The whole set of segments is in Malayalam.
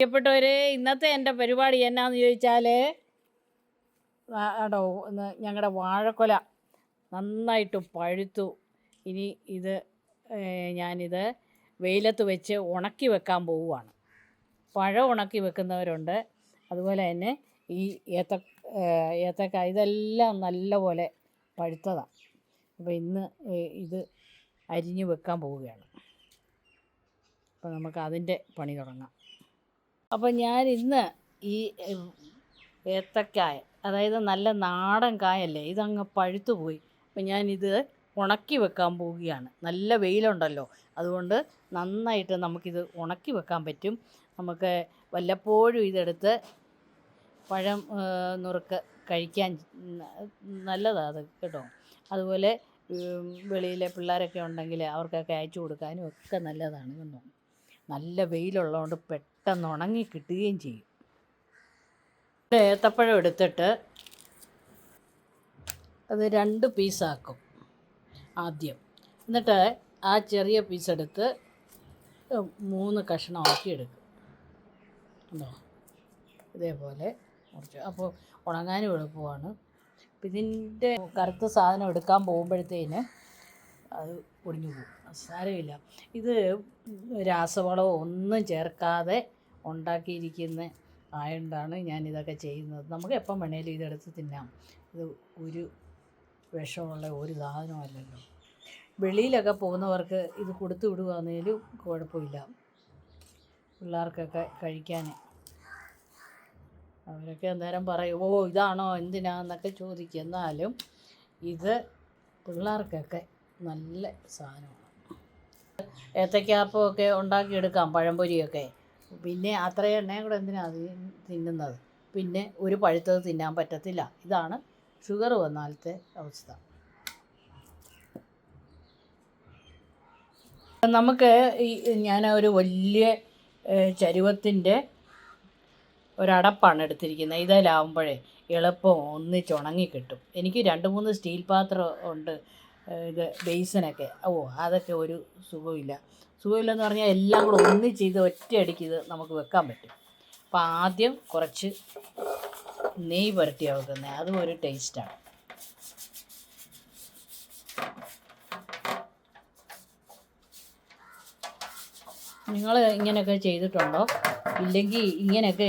പ്രിയപ്പെട്ടവരെ ഇന്നത്തെ എന്റെ പരിപാടി എന്നാന്ന് ചോദിച്ചാൽ ഇന്ന് ഞങ്ങളുടെ വാഴക്കൊല നന്നായിട്ട് പഴുത്തു. ഇനി ഇത് ഞാനിത് വെയിലത്ത് വെച്ച് ഉണക്കി വെക്കാൻ പോവുകയാണ് പഴം ഉണക്കി വെക്കുന്നവരുണ്ട്. അതുപോലെ തന്നെ ഈ ഏത്ത ഏത്തക്ക ഇതെല്ലാം നല്ലപോലെ പഴുത്തതാണ് അപ്പോൾ ഇന്ന് ഇത് അരിഞ്ഞ് വെക്കാൻ പോവുകയാണ്. അപ്പോൾ നമുക്ക് അതിന്റെ പണി തുടങ്ങാം. അപ്പോൾ ഞാൻ ഇന്ന് ഈ ഏത്തക്കായ അതായത് നല്ല നാടൻ കായല്ലേ ഇതങ്ങ് പഴുത്തു പോയി. അപ്പം ഞാനിത് ഉണക്കി വെക്കാൻ പോവുകയാണ്. നല്ല വെയിലുണ്ടല്ലോ അതുകൊണ്ട് നന്നായിട്ട് നമുക്കിത് ഉണക്കി വെക്കാൻ പറ്റും. നമുക്ക് വല്ലപ്പോഴും ഇതെടുത്ത് പഴം നുറുക്ക് കഴിക്കാൻ നല്ലതാണ് അത് കേട്ടോ. അതുപോലെ വെളിയിലെ പിള്ളേരൊക്കെ ഉണ്ടെങ്കിൽ അവർക്കൊക്കെ അയച്ചു കൊടുക്കാനും ഒക്കെ നല്ലതാണ് കേട്ടോ. നല്ല വെയിലുള്ളതുകൊണ്ട് പെട്ടെന്ന് ഉണങ്ങി കിട്ടുകയും ചെയ്യും. ഏത്തപ്പഴം എടുത്തിട്ട് അത് രണ്ട് പീസാക്കും ആദ്യം. എന്നിട്ട് ആ ചെറിയ പീസ് എടുത്ത് മൂന്ന് കഷ്ണമാക്കി എടുക്കും. ഉണ്ടോ ഇതേപോലെ അപ്പോൾ ഉണങ്ങാനും എളുപ്പമാണ്. ഇതിന്റെ കറുത്ത സാധനം എടുക്കാൻ പോകുമ്പോഴത്തേന് അത് ഒടിഞ്ഞു പോകും. അത് സാരമില്ല. ഇത് രാസവളമോ ഒന്നും ചേർക്കാതെ ഉണ്ടാക്കിയിരിക്കുന്ന ആയതുകൊണ്ടാണ് ഞാൻ ഇതൊക്കെ ചെയ്യുന്നത്. നമുക്ക് എപ്പം വേണേലും ഇതെടുത്ത് തിന്നാം. ഇത് ഒരു വിഷമുള്ള ഒരു സാധനമല്ലല്ലോ. വെളിയിലൊക്കെ പോകുന്നവർക്ക് ഇത് കൊടുത്തു വിടുകയാണെങ്കിലും കുഴപ്പമില്ല. പിള്ളേർക്കൊക്കെ കഴിക്കാൻ അവരൊക്കെ അന്നേരം പറയും ഓ ഇതാണോ എന്തിനാന്നൊക്കെ ചോദിക്കും. എന്നാലും ഇത് പിള്ളേർക്കൊക്കെ നല്ല സാധനമാണ്. ഏത്തക്കാപ്പമൊക്കെ ഉണ്ടാക്കിയെടുക്കാം പഴംപൊരിയൊക്കെ. പിന്നെ അത്രയും എണ്ണയും കൂടെ എന്തിനാണ് തിന്നുന്നത്? പിന്നെ ഒരു പഴുത്തത് തിന്നാൻ പറ്റത്തില്ല. ഇതാണ് ഷുഗർ വന്നാലത്തെ അവസ്ഥ. നമുക്ക് ഈ ഞാൻ ഒരു വലിയ ചരുവത്തിന്റെ ഒരടപ്പാണ് എടുത്തിരിക്കുന്നത്. ഇതിലാവുമ്പോഴേ എളുപ്പം ഒന്നിച്ചുണങ്ങി കിട്ടും. എനിക്ക് രണ്ട് മൂന്ന് സ്റ്റീൽ പാത്രം ഉണ്ട് ഇത് ബേസിനൊക്കെ. ഓ അതൊക്കെ ഒരു സുഖമില്ല സുഖമില്ലെന്ന് പറഞ്ഞാൽ എല്ലാം കൂടെ ഒന്നിച്ച് ചെയ്ത് ഒറ്റയടിക്ക് ഇത് നമുക്ക് വെക്കാൻ പറ്റും. അപ്പോൾ ആദ്യം കുറച്ച് നെയ്യ് പുരട്ടിയാണ് വെക്കുന്നത് അതും ഒരു ടേസ്റ്റാണ് നിങ്ങൾ ഇങ്ങനെയൊക്കെ ചെയ്തിട്ടുണ്ടോ? ഇല്ലെങ്കിൽ ഇങ്ങനെയൊക്കെ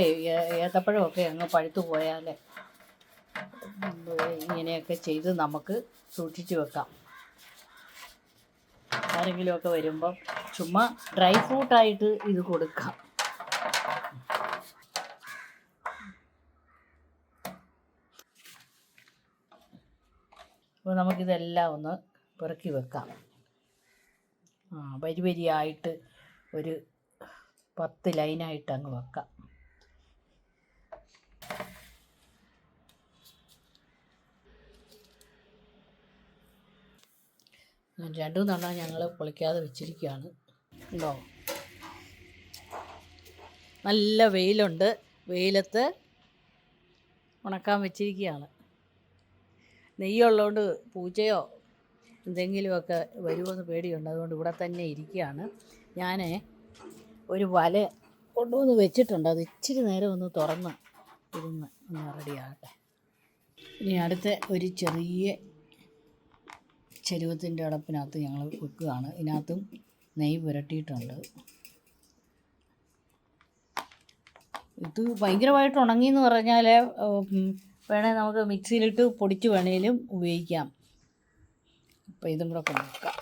ഏത്തപ്പഴമൊക്കെ അങ്ങ് പഴുത്തു പോയാൽ ഇങ്ങനെയൊക്കെ ചെയ്ത് നമുക്ക് സൂക്ഷിച്ച് വെക്കാം. ആരെങ്കിലുമൊക്കെ വരുമ്പം ചുമ്മാ ഡ്രൈ ഫ്രൂട്ടായിട്ട് ഇത് കൊടുക്കാം. അപ്പോൾ നമുക്കിതെല്ലാം ഒന്ന് പെറുക്കി വെക്കാം. ആ വരി വരിയായിട്ട് ഒരു പത്ത് ലൈനായിട്ട് അങ്ങ് വെക്കാം. രണ്ടു തവണ ഞങ്ങൾ പൊളിക്കാതെ വെച്ചിരിക്കുകയാണ്. ഉണ്ടോ നല്ല വെയിലുണ്ട്. വെയിലത്ത് ഉണക്കാൻ വെച്ചിരിക്കുകയാണ്. നെയ്യുള്ളതുകൊണ്ട് പൂച്ചയോ എന്തെങ്കിലുമൊക്കെ വരുമെന്ന് പേടിയുണ്ട്. അതുകൊണ്ട് ഇവിടെ തന്നെ ഇരിക്കുകയാണ്. ഞാൻ ഒരു വല കൊണ്ടുവന്ന് വെച്ചിട്ടുണ്ട്. അത് ഇച്ചിരി നേരം ഒന്ന് തുറന്ന് ഇരുന്ന് ഒന്ന് റെഡിയാകട്ടെ. ഇനി അടുത്ത ഒരു ചെറിയ ചെരുവത്തിന്റെ അടപ്പിനകത്ത് ഞങ്ങൾ വെക്കുകയാണ്. ഇതിനകത്തും നെയ്യ് പുരട്ടിയിട്ടുണ്ട്. ഇത് ഭയങ്കരമായിട്ട് ഉണങ്ങി എന്ന് പറഞ്ഞാൽ വേണേൽ നമുക്ക് മിക്സിയിലിട്ട് പൊടിച്ച് വേണേലും ഉപയോഗിക്കാം. അപ്പോൾ ഇതും കൂടെ കൊണ്ടുവെക്കാം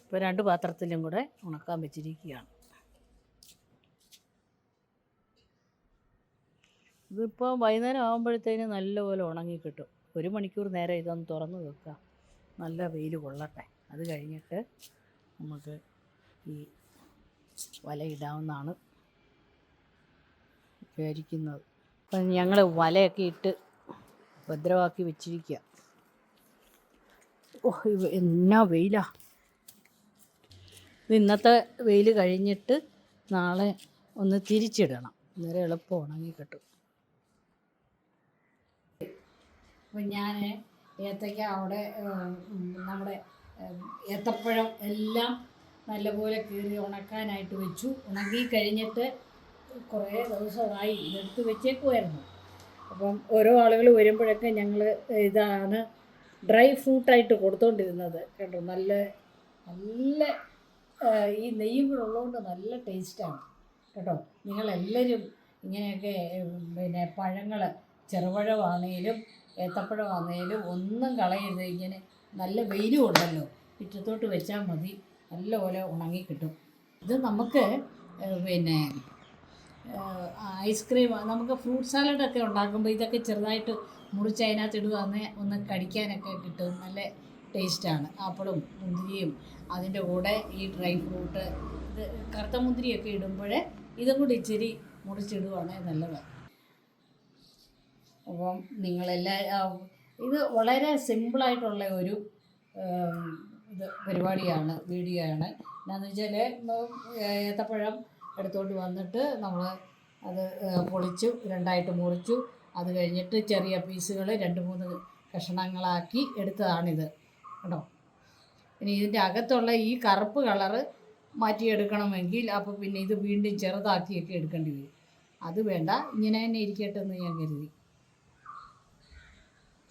ഇപ്പോൾ രണ്ട് പാത്രത്തിലും കൂടെ ഉണക്കാൻ വെച്ചിരിക്കുകയാണ്. ഇതിപ്പോൾ വൈകുന്നേരം ആകുമ്പോഴത്തേന് നല്ലപോലെ ഉണങ്ങി കിട്ടും ഒരു മണിക്കൂർ നേരം ഇതൊന്ന് തുറന്ന് വെക്കുക നല്ല വെയിൽ കൊള്ളട്ടെ. അത് കഴിഞ്ഞിട്ട് നമുക്ക് ഈ വലയിടാവുന്നതാണ് വിചാരിക്കുന്നത്. അപ്പം ഞങ്ങൾ വലയൊക്കെ ഇട്ട് ഭദ്രമാക്കി വെച്ചിരിക്കുക ഓ എന്നാ വെയിലാ. ഇന്നത്തെ വെയിൽ കഴിഞ്ഞിട്ട് നാളെ ഒന്ന് തിരിച്ചിടണം. അന്നേരം എളുപ്പം ഉണങ്ങി കിട്ടും അപ്പം ഞാൻ ഏത്തയ്ക്ക അവിടെ നമ്മുടെ ഏത്തപ്പഴം എല്ലാം നല്ലപോലെ കീറി ഉണക്കാനായിട്ട് വെച്ചു. ഉണക്കി കഴിഞ്ഞിട്ട് കുറേ ദിവസമായി ഇതെടുത്ത് വെച്ചേക്കുമായിരുന്നു അപ്പം ഓരോ ആളുകൾ വരുമ്പോഴൊക്കെ ഞങ്ങൾ ഇതാണ് ഡ്രൈ ഫ്രൂട്ടായിട്ട് കൊടുത്തുകൊണ്ടിരുന്നത് കേട്ടോ നല്ല നല്ല ഈ നെയ്യും കൂടെ ഉള്ളതുകൊണ്ട് നല്ല ടേസ്റ്റാണ്. കേട്ടോ? നിങ്ങളെല്ലാവരും ഇങ്ങനെയൊക്കെ പിന്നെ പഴങ്ങൾ ചെറുപഴമാണേലും ഏത്തപ്പഴമാണേലും ഒന്നും കളയരുത്. ഇങ്ങനെ നല്ല വെയിലും ഉണ്ടല്ലോ. മുറ്റത്തോട്ട് വെച്ചാൽ മതി. നല്ലപോലെ ഉണങ്ങി കിട്ടും. ഇത് നമുക്ക് പിന്നെ ഐസ്ക്രീം നമുക്ക് ഫ്രൂട്ട് സാലഡൊക്കെ ഉണ്ടാക്കുമ്പോൾ ഇതൊക്കെ ചെറുതായിട്ട് മുറിച്ച് അതിനകത്ത് ഇടുകയെന്ന് ഒന്ന് കടിക്കാനൊക്കെ കിട്ടും. നല്ല ടേസ്റ്റാണ്. ആപ്പിളും മുന്തിരിയും അതിന്റെ കൂടെ ഈ ഡ്രൈ ഫ്രൂട്ട് ഇത് കറുത്ത മുന്തിരിയൊക്കെ ഇടുമ്പോൾ ഇതും കൂടി ഇച്ചിരി മുറിച്ചിടുവാണെങ്കിൽ നല്ലതാണ് അപ്പം നിങ്ങളെല്ലാ ഇത് വളരെ സിമ്പിളായിട്ടുള്ള ഒരു ഇത് പരിപാടിയാണ് വീഡിയോ ആണ് എന്താണെന്ന് വെച്ചാൽ ഏത്തപ്പഴം എടുത്തുകൊണ്ട് വന്നിട്ട് നമ്മൾ അത് പൊളിച്ചു രണ്ടായിട്ട് മുറിച്ചു. അത് കഴിഞ്ഞിട്ട് ചെറിയ പീസുകൾ രണ്ട് മൂന്ന് കഷണങ്ങളാക്കി എടുത്തതാണിത്. കേട്ടോ ഇനി ഇതിന്റെ അകത്തുള്ള ഈ കറുപ്പ് കളറ് മാറ്റിയെടുക്കണമെങ്കിൽ അപ്പോൾ പിന്നെ ഇത് വീണ്ടും ചെറുതാക്കിയൊക്കെ എടുക്കേണ്ടി വരും. അത് വേണ്ട ഇങ്ങനെ തന്നെ ഇരിക്കട്ടെ എന്ന് ഞാൻ കരുതി.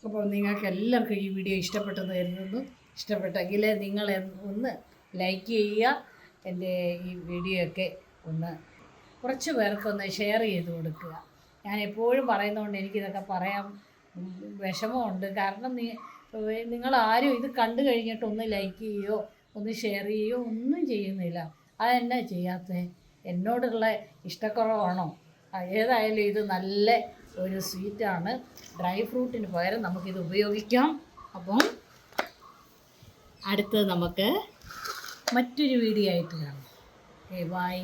അപ്പോൾ നിങ്ങൾക്ക് എല്ലാവർക്കും ഈ വീഡിയോ ഇഷ്ടപ്പെട്ടെന്ന് കരുതുന്നു. ഇഷ്ടപ്പെട്ടെങ്കിൽ നിങ്ങൾ ഒന്ന് ലൈക്ക് ചെയ്യുക എന്റെ ഈ വീഡിയോ ഒക്കെ ഒന്ന് കുറച്ച് പേർക്കൊന്ന് ഷെയർ ചെയ്ത് കൊടുക്കുക. ഞാൻ എപ്പോഴും പറയുന്നതുകൊണ്ട് എനിക്കിതൊക്കെ പറയാൻ വിഷമമുണ്ട്. കാരണം നീ നിങ്ങൾ ആരും ഇത് കണ്ടു കഴിഞ്ഞിട്ട് ഒന്ന് ലൈക്ക് ചെയ്യുകയോ ഒന്ന് ഷെയർ ചെയ്യുകയോ ഒന്നും ചെയ്യുന്നില്ല. അതെന്നാ ചെയ്യാത്തത്? എന്നോടുള്ള ഇഷ്ടക്കുറവാണോ? ഏതായാലും ഇത് നല്ല ഒരു സ്വീറ്റാണ്. ഡ്രൈ ഫ്രൂട്ടിന് പകരം നമുക്കിത് ഉപയോഗിക്കാം. അപ്പം അടുത്തത് നമുക്ക് മറ്റൊരു വീഡിയോ ആയിട്ട് കാണാം. Okay bye